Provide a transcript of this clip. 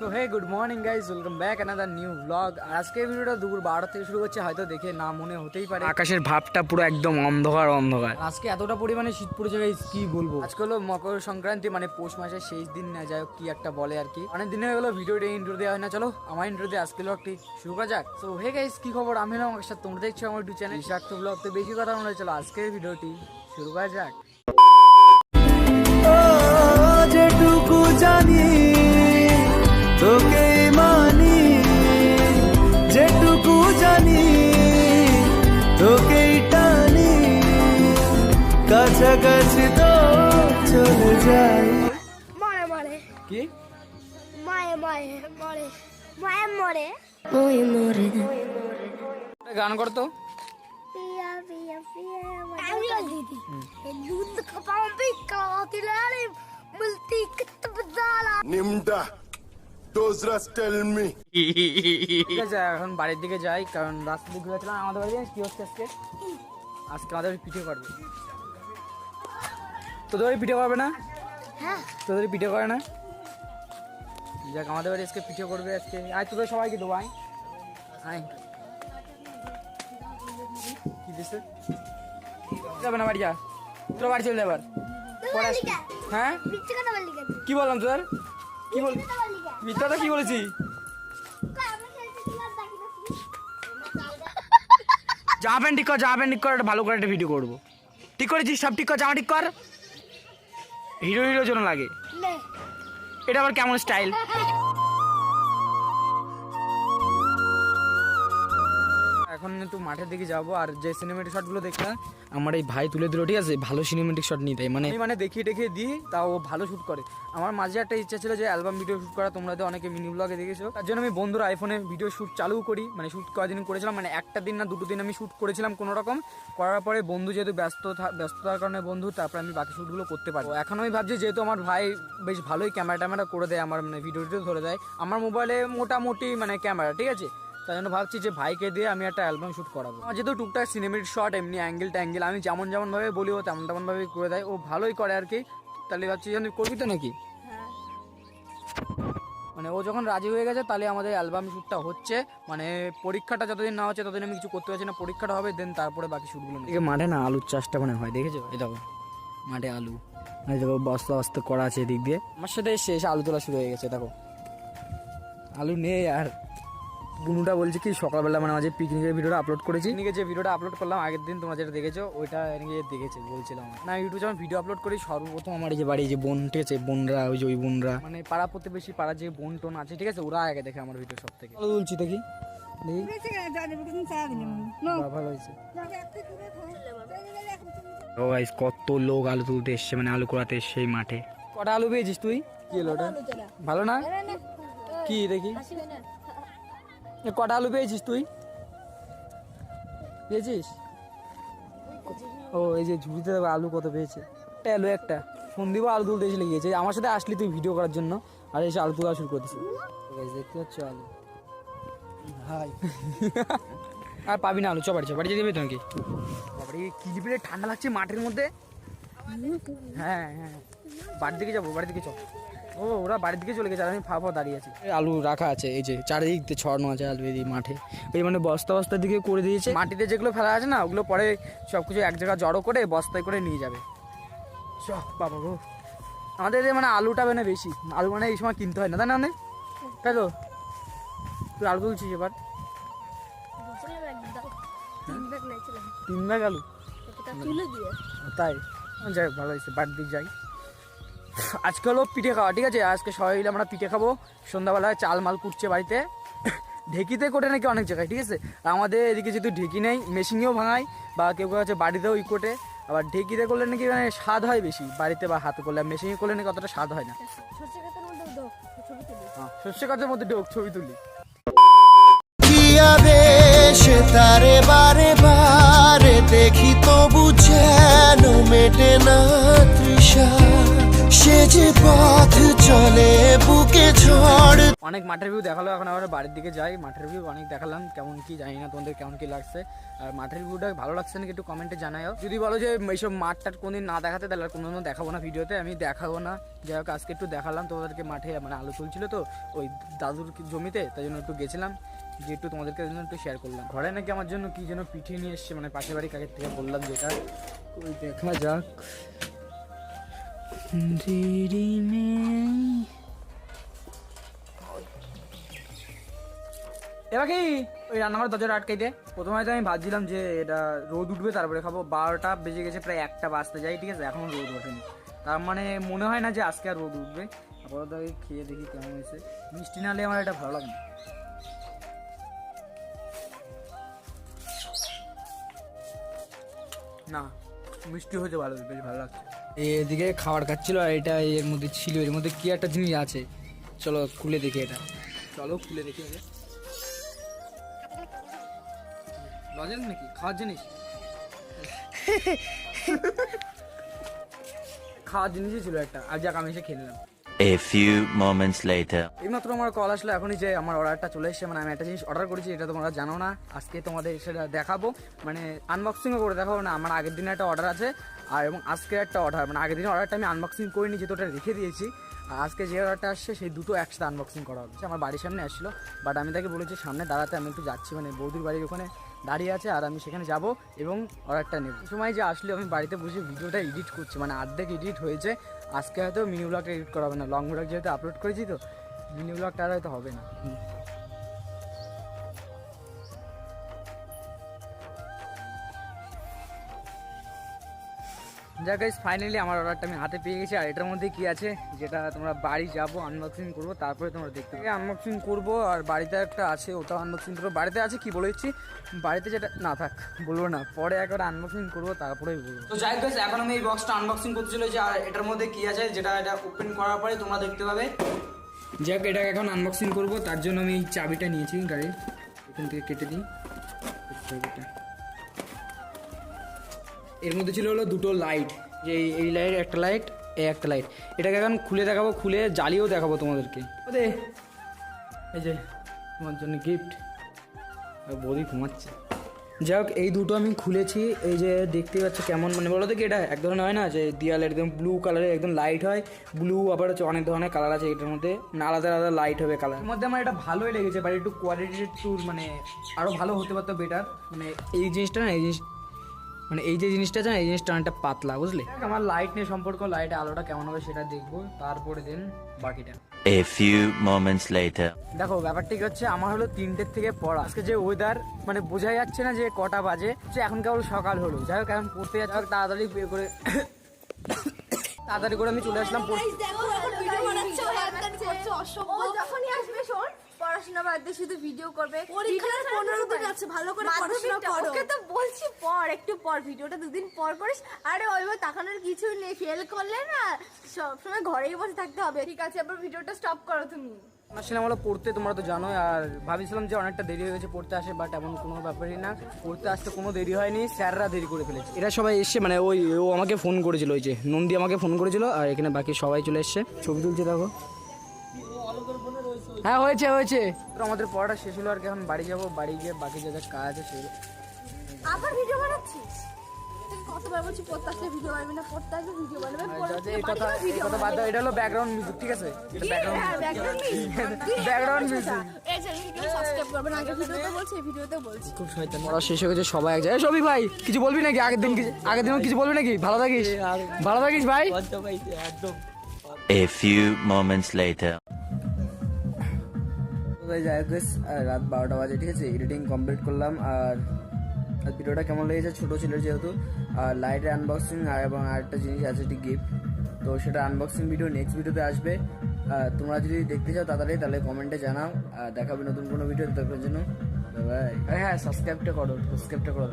So hey good morning guys welcome back another new blog আর আজকের ভিডিওটা দুপুর বারোটা থেকে শুরু করছে। হয়তো দেখে না মনে হতেই পারে। আকাশের ভাবটা পুরো একদম অন্ধকার অন্ধকার। আজকে এতটা পরিমাণে শীত পড়েছে গাইজ কি বলব? আজকে হলো মকর সংক্রান্তি মানে পৌষ মাসের শেষ দিন না যাই হোক কি একটা বলে আর কি। অনেক দিন হয়ে গেলো ভিডিওটা ইন্ট্রো দেওয়া হয় না। চলো আমার ইন্ট্রো দিয়ে আজকে ব্লগটি শুরু করা যাক। সো হে গাইজ কি খবর? আমি হলাম আমার সাথে। তোমরা দেখছ আমার ইউটিউব চ্যানেল শাক্ত ব্লগ তো বেশি কথা মনে হয়, চলো আজকের ভিডিওটি শুরু করা যাক। যেটুকু জানি তোকে মানি যেটুকু জানি তোকেই টানি কাছাকাছি তো চলে যাই মরে মরে কি মায়ে মরে মরে মায়ে মরে ওই মরে গান করতো পিয়া পিয়া পিয়া আমি দিদি दूध खपाऊं भी काती लाले मिलती कित बजाला Rats ঠিক আছে এখন বাড়ির দিকে যাই কারণ রাস্তা দিকে ঘুরেছিলাম আমাদের বাড়ি জানিস কি হচ্ছে আজকে? আজকে আমাদের পিঠে করবে। তোদের বাড়ি পিঠে করবে না? হ্যাঁ। তোদের পিঠে করে না? যাক আমাদের বাড়ি আজকে পিঠে করবে আজকে। আয় তোদের সবাইকে দেবো আয়। আয়। কি দিছে? যাবে না বাড়ি যা। তোর বাড়ি চলে যাবার হ্যাঁ? কি বললাম তোর কি বল মিথ্যাটা কি বলেছি? জামা প্যান্ট ঠিক কর জামা প্যান্ট ঠিক কর একটা ভালো করে একটা ভিডিও করব। ঠিক করেছিস? সব ঠিক কর জামা ঠিক কর। হিরো হিরো জন্য লাগে। এটা আবার কেমন স্টাইল মাঠের দিকে যাব আর যে সিনেমেটিক শটগুলো দেখলাম, আমার এই ভাই তুলে দিল, ঠিক আছে? ভালো সিনেমেটিক শট নিতে মানে মানে দেখিয়ে দেখিয়ে দিই, তাও ও ভালো শুট করে। আমার মাঝে একটা ইচ্ছা ছিল যে অ্যালবাম ভিডিও শুট করা, তোমরা তো অনেকে মিনি ব্লগে দেখেছ। তার জন্য আমি বন্ধুর আইফোনে ভিডিও শুট চালু করি মানে শুট কদিন করেছিলাম মানে একটা দিন না দুটো দিন আমি শুট করেছিলাম কোনো রকম। করার পরে বন্ধু যেহেতু ব্যস্ত ব্যস্ততার কারণে বন্ধু, তারপরে আমি বাকি শুটগুলো করতে পারব এখন আমি ভাবছি, যেহেতু আমার ভাই বেশ ভালোই ক্যামেরা ট্যামেরা করে দেয়, আমার মানে ভিডিও টিডিও ধরে দেয়, আমার মোবাইলে মোটামুটি মানে ক্যামেরা ঠিক আছে? তাই জন্য ভাবছি যে ভাইকে দিয়ে আমি একটা অ্যালবাম শ্যুট করাবো। আমার যেহেতু টুকটাক সিনেমেটিক শট এমনি অ্যাঙ্গেল ট্যাঙ্গেল আমি যেমন যেমন ভাবে বলি ও তেমন তেমন ভাবে করে দেয়। ও ভালোই করে আর কি। তাহলে ভাবছি যে করবি তো নাকি? মানে ও যখন রাজি হয়ে গেছে তাহলে আমাদের অ্যালবাম শ্যুটটা হচ্ছে। মানে পরীক্ষাটা যতদিন না হচ্ছে ততদিন আমি কিছু করতে পারছি না। পরীক্ষাটা হবে দেন তারপরে বাকি শ্যুটগুলো এদিকে মাঠে না আলুর চাষটা মানে হয় দেখেছ? এই দেখো মাঠে আলু। এই দেখো বস্তা বস্তা করা আছে এদিক দিয়ে। আমার সাথে এসে এসে আলু তোলা শুরু হয়ে গেছে দেখো। আলু নেই আর। বুনুটা বলছে কি সকালবেলা মানে মাঝে পিকনিকের ভিডিওটা আপলোড করেছি। পিকনিকের যে ভিডিওটা আপলোড করলাম আগের দিন তোমরা যেটা দেখেছ ওইটা এদিকে দেখেছে বলছিলাম। না ইউটিউব যখন ভিডিও আপলোড করি সর্বপ্রথম আমার এই যে বাড়ি যে বোন ঠিক আছে বোনরা ওই যে ওই বোনরা মানে পাড়া প্রতিবেশী পাড়া যে বোন টোন আছে ঠিক আছে ওরা আগে দেখে আমার ভিডিও সব থেকে তুলছি দেখি। ও গাইস কত লোক আলু তুলতে এসছে মানে আলু কোড়াতে এসছে এই মাঠে। কটা আলু পেয়েছিস তুই? কি হলো ভালো না। কি দেখি? কটা আলু পেয়েছিস তুই? পেয়েছিস? ও, এই যে ঝুড়িতে আলু কত পেয়েছে। একটা আলু, একটা। দিব আলু তুলতে এসে লেগেছে। আমার সাথে আসলি তুই ভিডিও করার জন্য। আর এসে আলু তোলা শুরু করতেছিস দেখতে পাচ্ছ আলু? হাই। আর পাবি না আলু, চ বাড়ি চ বাড়ি যেতে তো নাকি বাবারে, কি ঠান্ডা লাগছে মাঠের মধ্যে। হ্যাঁ হ্যাঁ। বাড়ির দিকে যাব, বাড়ির দিকে চল ও ওরা বাড়ির দিকে চলে গেছে আর আমি ফা ফা দাঁড়িয়ে আছি। এই আলু রাখা আছে এই যে চারিদিক দিয়ে ছড়ানো আছে আলু এই মাঠে। এই মানে বস্তা বস্তার দিকে করে দিয়েছে। মাটিতে যেগুলো ফেলা আছে না ওগুলো পরে সব কিছু এক জায়গায় জড়ো করে বস্তায় করে নিয়ে যাবে। চ বাবা গো। আমাদের মানে আলুটা মানে বেশি। আলু মানে এই সময় কিনতে হয় না তাই না তাই তো? তুই আলু তুলছিস এবার? তিন ব্যাগ আলু? এটা তুলে দিয়ে। তাই? যাই হোক, ভালো হয়েছে বাড়ির দিকে যাই। আজকে হলো পিঠে খাওয়া ঠিক আছে? আজকে সবাই মিলে আমরা পিঠে খাব। সন্ধ্যাবেলায় চাল মাল কুটছে বাড়িতে। ঢেকিতে কোটে নাকি অনেক জায়গায় ঠিক আছে? আমাদের এদিকে যেহেতু ঢেকি নেই মেশিনেও ভাঙায় বা কেউ কেউ আছে বাড়িতেও ই কোটে। আবার ঢেকিতে করলে নাকি মানে স্বাদ হয় বেশি বাড়িতে বা হাতে করলে। মেশিনে করলে নাকি অতটা স্বাদ হয় না। সরষে মধ্যে তুলি হ্যাঁ, মধ্যে ঢোক ছবি তুলি। তারে বারে বারে দেখি তবু যেন মেটে না তৃষা। অনেক মাঠের ভিউ দেখাল, এখন আবার বাড়ির দিকে যাই। মাঠের ভিউ অনেক দেখালাম, কেমন কি জানি না তোমাদের কেমন কি লাগছে। আর মাঠের ভিউটা ভালো লাগছে নাকি একটু কমেন্টে জানাও যদি বলো যে এইসব মাঠ টাট কোনদিন না দেখাতে, তাহলে আর কোনোদিনও দেখাবো না ভিডিওতে, আমি দেখাবো না। যাই হোক, আজকে একটু দেখালাম, তোমাদেরকে মাঠে মানে আলু তুলছিল তো, ওই দাদুর জমিতে, তাই জন্য একটু গেছিলাম। যে একটু তোমাদেরকে জন্য একটু শেয়ার করলাম। ঘরে নাকি আমার জন্য কি যেন পিঠে নিয়ে এসছে মানে পাশের বাড়ি কাকের থেকে বললাম যেটা। দেখা যাক। এবার কি? ওই রান্নাঘর দরজাটা আটকাই দে। প্রথমে হয়তো আমি ভাবছিলাম যে এটা রোদ উঠবে, তারপরে খাব। বারোটা বেজে গেছে, প্রায় একটা বাজতে যাই ঠিক আছে? এখন রোদ ওঠেনি। তার মানে মনে হয় না যে আজকে আর রোদ উঠবে। আপাতত খেয়ে দেখি কেমন হয়েছে। মিষ্টি না হলে আমার এটা ভালো লাগে না। না, মিষ্টি হয়েছে ভালো, বেশ ভালো লাগছে। এদিকে খাবার খাচ্ছিল আর এটা এর মধ্যে ছিল এর মধ্যে কি একটা জিনিস আছে। চলো খুলে দেখি এটা। চলো খুলে দেখি আগে। লজেন্স নাকি? খাওয়ার জিনিস? খাওয়ার জিনিসই ছিল একটা। আর যাক আমি এসে খেললাম A few moments later. এইমাত্র আমার কল আসলো, এখনই যে আমার অর্ডারটা চলে এসেছে মানে আমি একটা জিনিস অর্ডার করেছি, এটা তোমরা জানো না। আজকে তোমাদের সেটা দেখাবো। মানে আনবক্সিংও করে দেখাবো, না, আমার আগের দিনে একটা অর্ডার আছে, আর এবং আজকে একটা অর্ডার মানে আগের দিনের অর্ডারটা আমি আনবক্সিং করিনি, যেহেতু ওটা রেখে দিয়েছি। আর আজকে যে অর্ডারটা আসছে, সেই দুটো একসাথে আনবক্সিং করা হচ্ছে। আমার বাড়ির সামনে আসছিল বাট আমি তাকে বলেছি, সামনে দাঁড়াতে, আমি একটু যাচ্ছি। মানে বৌদির বাড়ির ওখানে দাঁড়িয়ে আছে আর আমি সেখানে যাব এবং অর্ডারটা নেব। সময় যে আসলে আমি বাড়িতে বসে ভিডিওটা এডিট করছি মানে অর্ধেক এডিট হয়েছে। আজকে হয়তো মিনি ব্লগটা এডিট করা হবে না লং ব্লগ যেহেতু আপলোড করেছি তো মিনি ব্লগটা আর হয়তো হবে না। হুম। যাক ফাইনালি আমার অর্ডারটা আমি হাতে পেয়ে গেছি, আর এটার মধ্যে কি আছে? যেটা তোমরা বাড়ি যাব আনবক্সিং করব, তারপরে তোমরা দেখতে পাবে। আনবক্সিং করব, আর বাড়িতে একটা আছে, ওটাও আনবক্সিং করব। বাড়িতে আছে কি বলে দিচ্ছি? বাড়িতে যেটা, না থাক, বলব না। পরে একবার আনবক্সিং করব, তারপরেই বলব। তো যাই গাইস এখন আমি এই বক্সটা আনবক্সিং করতে চলেছি, আর এটার মধ্যে কি আছে, যেটা এটা ওপেন করার পরে তোমরা দেখতে পাবে। যাক এটাকে এখন আনবক্সিং করব, তার জন্য আমি এই চাবিটা নিয়েছি, গাড়ির। এখান থেকে কেটে দিই। এর মধ্যে ছিল হলো দুটো লাইট যে এই- লাইট একটা লাইট এই একটা লাইট এটাকে এখন খুলে দেখাবো, খুলে জ্বালিয়েও দেখাবো তোমাদেরকে। ওদে, এই যে, তোমার জন্য গিফট বৌদি ঘুমাচ্ছে। যাই হোক এই দুটো আমি খুলেছি, এই যে দেখতে পাচ্ছ কেমন মানে বলো কি এটা? এক ধরনের হয় না, যে দিয়ালে একদম ব্লু কালারের একদম লাইট হয় ব্লু আবার হচ্ছে অনেক ধরনের কালার আছে এটার মধ্যে আলাদা আলাদা লাইট হবে কালার মধ্যে আমার এটা ভালোই লেগেছে বাট একটু কোয়ালিটি একটু মানে আরও ভালো হতে পারতো বেটার মানে এই জিনিসটা না, এই জিনিস মানে এই যে জিনিসটা আছে না এই জিনিসটা অনেকটা পাতলা বুঝলে? আমার লাইট নিয়ে সম্পর্ক লাইট আলোটা কেমন হবে সেটা দেখব তারপরে দেন বাকিটা। A few moments later. দেখো ব্যাপারটা কি হচ্ছে আমার হলো তিনটের থেকে পড়া। আজকে যে ওয়েদার মানে বোঝা যাচ্ছে না যে কটা বাজে যে এখন কেবল সকাল হলো। যাই হোক এখন পড়তে যাচ্ছে হোক তাড়াতাড়ি বের করে তাড়াতাড়ি করে আমি চলে আসলাম পড়তে। দেখো এখন ভিডিও বানাচ্ছে হ্যান করছে অসভ্য। যখনই আসবে শোন। পড়াশোনা বাদ দিয়ে শুধু ভিডিও করবে। পরীক্ষার পনেরো দিন আছে, ভালো করে পড়াশোনা করো। ওকে তো বলছি পড় একটু পর ভিডিওটা দুদিন পর করিস। আরে ওইভাবে তাকানোর কিছু নেই ফেল করলে না সবসময় ঘরেই বসে থাকতে হবে। ঠিক আছে এবার ভিডিওটা স্টপ করো তুমি। আসছিলাম হলো পড়তে তোমরা তো জানোই আর ভাবছিলাম যে অনেকটা দেরি হয়ে গেছে পড়তে আসে বাট এমন কোনো ব্যাপারই না। পড়তে আসতে কোনো দেরি হয়নি স্যাররা দেরি করে ফেলেছে। এরা সবাই এসছে মানে ওই ও আমাকে ফোন করেছিল ওই যে নন্দী আমাকে ফোন করেছিল আর এখানে বাকি সবাই চলে এসছে। ছবি তুলছে দেখো। হ্যাঁ হয়েছে হয়েছে। তো আমাদের পড়াটা শেষ হলো আর কি এখন বাড়ি যাব বাড়ি গিয়ে বাকি যা যা কাজ আছে সেগুলো। আবার ভিডিও বানাচ্ছিস? কতবার বলছি পড়তে আসলে ভিডিও বানাবি না পড়তে আসলে ভিডিও বানাবে আর যা যা এই কথা এই কথা বাদ দাও এটা হলো ব্যাকগ্রাউন্ড মিউজিক ঠিক আছে? এটা ব্যাকগ্রাউন্ড ব্যাকগ্রাউন্ড মিউজিক এই চ্যানেলকে সাবস্ক্রাইব করবেন আগের ভিডিওতে বলছি এই ভিডিওতে বলছি। খুব শয়তান। পড়া শেষ হয়ে গেছে সবাই এক জায়গায়। সবই ভাই কিছু বলবি নাকি? আগের দিন কিছু আগের দিন কিছু বলবি নাকি? ভালো থাকিস। ভালো থাকিস ভাই। A few moments later. আর রাত বারোটা বাজে, ঠিক আছে? এডিটিং কমপ্লিট করলাম, আর ভিডিওটা কেমন লেগেছে? ছোটো ছিল যেহেতু, আর লাইটের আনবক্সিং আর এবং আরেকটা জিনিস আছে একটি গিফট তো সেটা আনবক্সিং ভিডিও নেক্সট ভিডিওতে আসবে। তোমরা যদি দেখতে চাও তাড়াতাড়ি, তাহলে কমেন্টে জানাও। আর দেখাবে নতুন কোনো ভিডিও তার জন্য বাই হ্যাঁ সাবস্ক্রাইবটা করো সাবস্ক্রাইবটা করো।